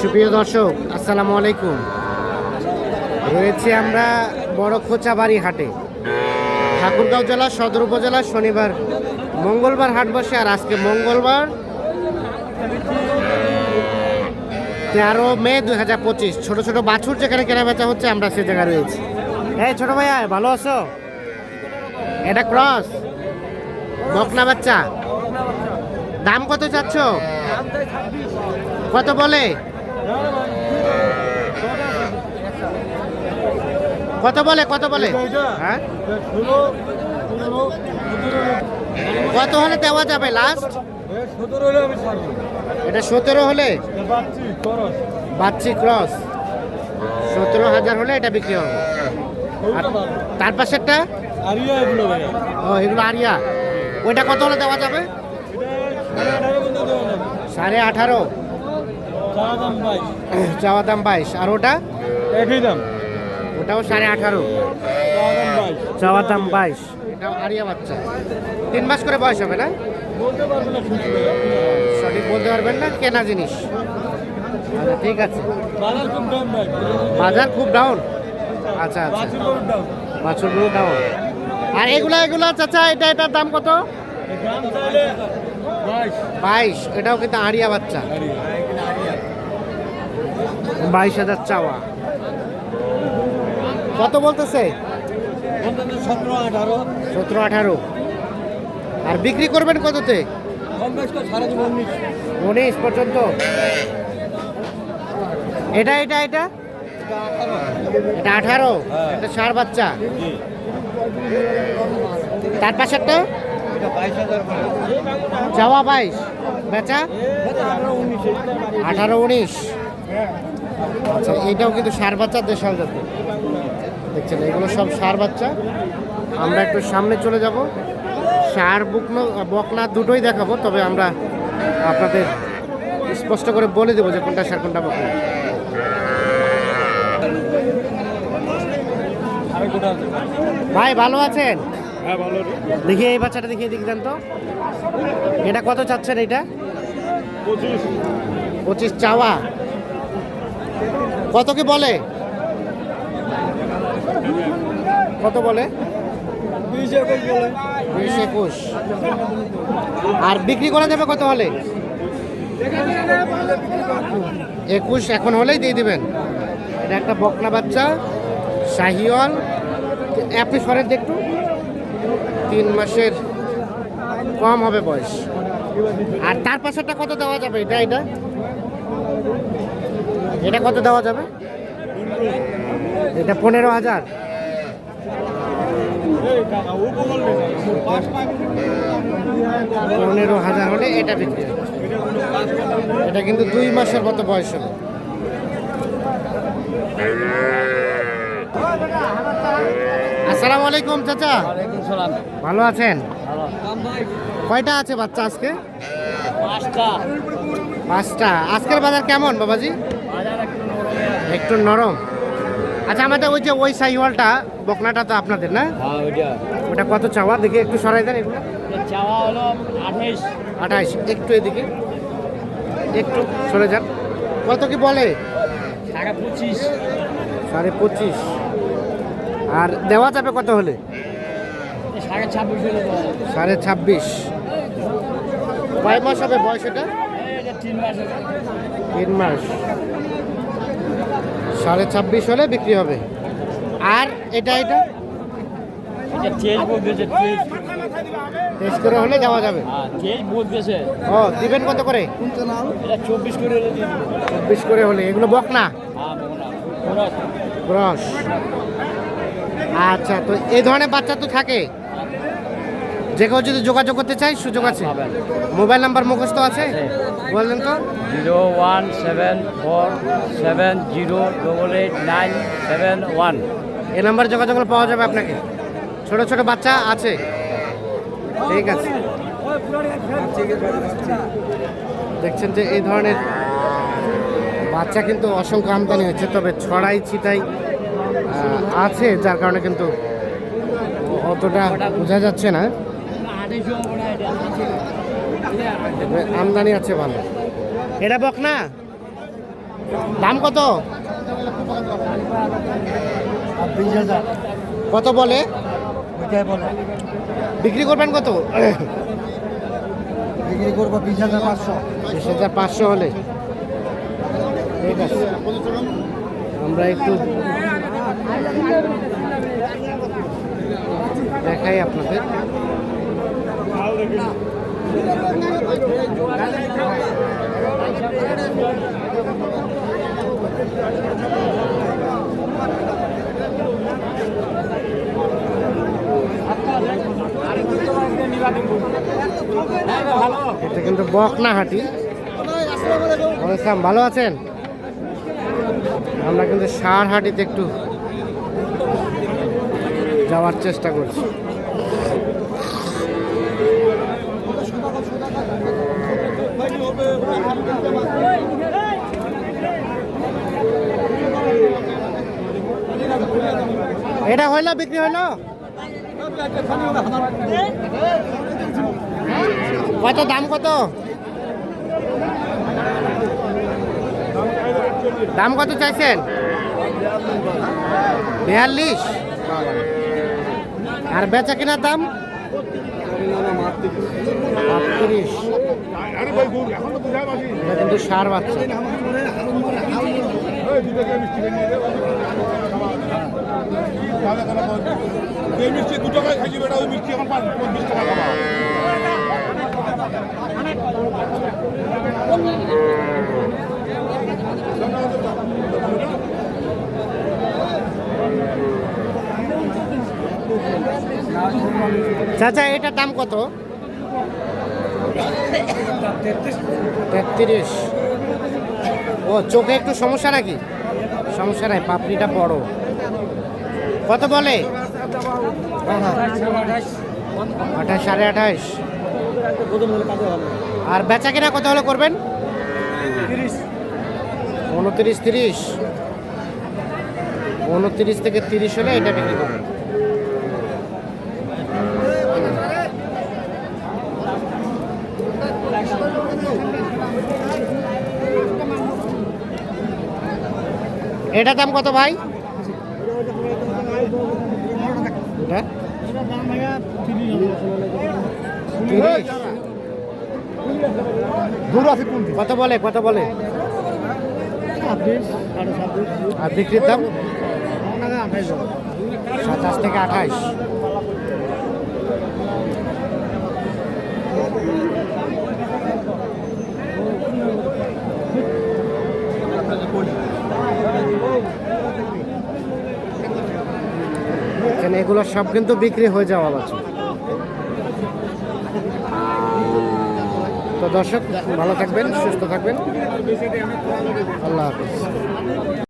সুপ্রিয় দর্শক, আসসালামু আলাইকুম। রয়েছে আমরা বড় খোঁচাবাড়ি হাটে। ঠাকুরগাঁও জেলা, সদর উপজেলা, শনিবার, মঙ্গলবার হাট বসে, আর আজকে মঙ্গলবার তেরো মে দুই হাজার পঁচিশ। ছোটো ছোটো বাছুর যেখানে কেনা বেচা হচ্ছে, আমরা সে জায়গায় রয়েছি। এই ছোটো ভাইয়া, ভালো আছো? এটা ক্রস? বকনা বাচ্চা? দাম কত চাচ্ছ? কত বলে? কত বলে কত বলে? হ্যাঁ? কত হলে দেওয়া যাবে লাস্ট এটা সতেরো হলে? বাচ্চি ক্রস সতেরো হাজার হলে এটা বিক্রি হবে। তার পাশেরটা? ও এগুলো আরিয়া। ওইটা কত হলে দেওয়া যাবে। সাড়ে আঠারো। চাওয়া দাম বাইশ। আর ওটা? একই দাম। ওটাও সাড়ে আঠারো। চাওয়া দাম বাইশ। এটাও আরিয়া বাচ্চা। তিন মাস করে বয়স হবে না? সঠিক বলতে পারবেন না? কেনা জিনিস। আচ্ছা ঠিক আছে। বাজার খুব ডাউন আচ্ছা আচ্ছা। বাছুরগুলো ডাউন আর এগুলা এগুলা চাচা এটা এটার দাম কত? বাইশ। এটাও কিন্তু আড়িয়া বাচ্চা। বাইশ হাজার চাওয়া। কত বলতেছে? সতেরো আঠারো। আর বিক্রি করবেন কততে? উনিশ পর্যন্ত। এটা এটা এটা? এটা আঠারো। এটা সার বাচ্চা। তার পাশেরটা এটা বাইশ। বেচা? আঠারো, উনিশ। আচ্ছা এইটাও কিন্তু সার বাচ্চা দেশাল জাতের দেখছেন এগুলো সব সার বাচ্চা। আমরা একটু সামনে চলে যাব। সার বুকনো বকনা দুটোই দেখাবো তবে আমরা আপনাদের স্পষ্ট করে বলে দেবো যে কোনটা সার কোনটা বকনা। ভাই ভালো আছেন? হ্যাঁ ভালো। দেখি এই বাচ্চাটা দেখিয়ে দেন তো। এটা কত চাচ্ছেন এটা? পঁচিশ। পঁচিশ চাওয়া। কত কি বলে? কত বলে? একুশ আর বিক্রি করা যাবে কত হলে? একুশ এখন হলেই দিয়ে দিবেন। এটা একটা বকনা বাচ্চা শাহিওয়াল। সরেন তো একটু। তিন মাসের কম হবে বয়স। আর তার পাশেরটা কত দেওয়া যাবে? এটা এটা? এটা কত দেওয়া যাবে? এটা পনেরো হাজার। পনেরো হাজার হলে এটা বিক্রি এটা কিন্তু দুই মাসের মতো বয়স হবে। আসসালামু আলাইকুম চাচা। ভালো আছেন? কয়টা আছে বাচ্চা আজকে? পাঁচটা। পাঁচটা। আজকের বাজার কেমন বাবাজি বাজার একটু নরমে আছে একটু নরম। আচ্ছা আমাদের ওই যে ওই সাইওয়ালটা বকনাটা তো আপনাদের না? হ্যাঁ ওটা কত চাওয়া? দেখে একটু সরাই দেন এগুলো। চাওয়া হলো আঠাইশ। আঠাইশ একটু এদিকে। একটু সরে যান। কত কি বলে? টাকা পঁচিশ। সাড়ে পঁচিশ। আর দেওয়া যাবে কত হলে? সাড়ে ছাব্বিশ সাড়ে ছাব্বিশ। কয় মাস হবে বয়স এটা? তিন মাস তিন মাস। সাড়ে ছাব্বিশ হলে বিক্রি হবে। আর এটা এটা? করে হলে দেওয়া যাবে। হ্যাঁ তেল ও দিবেন কত করে? চব্বিশ করে হলে চব্বিশ করে হলে এগুলো বক না ক্রস আচ্ছা তো এই ধরনের বাচ্চা তো থাকে। যে কেউ যদি যোগাযোগ করতে চাই সুযোগ আছে। মোবাইল নাম্বার মুখস্থ আছে? বললেন তো। Zero one seven four seven zero double eight nine seven one. এই নাম্বারে যোগাযোগ করলে পাওয়া যাবে আপনাকে। ছোট ছোট বাচ্চা আছে। ঠিক আছে। দেখছেন যে এই ধরনের বাচ্চা কিন্তু অসংখ্য আমদানি হচ্ছে তবে ছড়াই ছিটাই আছে যার কারণে কিন্তু অতটা বোঝা যাচ্ছে না। আমদানি আছে ভালো। এটা বক না দাম কত? বিশ হাজার কত বলে। বিক্রি করবেন কত? বিক্রি করব বিশ হাজার পাঁচশো। বিশ হাজার পাঁচশো হলে। ঠিক আছে। আমরা একটু দেখাই আপনাদের। এটা কিন্তু বকনা হাটি ওয়েলকাম, ভালো আছেন? আমরা কিন্তু সার হাটিতে একটু যাওয়ার চেষ্টা করছি। এটা হইল বিক্রি হইল কত, দাম কত? দাম কত চাইছেন? বিয়াল্লিশ। আর বেচা কেনার দাম? আটত্রিশ এটা কিন্তু সার বাচ্চা। এই মিষ্টি দু টাকায় খাইছি বেটা ওই মিষ্টি এখন পাঁচ বিশ টাকা চাচা এটার দাম কত? তেত্রিশ। ও, চোখে একটু সমস্যা নাকি? সমস্যা নাই, পাপড়িটা বড়। কত বলে? আঠাশ সাড়ে আঠাশ। আর বেচা কিনা কত হলে করবেন? উনত্রিশ, তিরিশ। উনত্রিশ থেকে তিরিশ হলে এটা বিক্রি করবেন। এটা দাম কত ভাই? কত বলে কত বলে? আর বিক্রির দাম? সাতাশ থেকে আঠাশ। এখানে এগুলো সব কিন্তু বিক্রি হয়ে যাওয়া আছে তো দর্শক, ভালো থাকবেন, সুস্থ থাকবেন। আল্লাহ হাফিজ।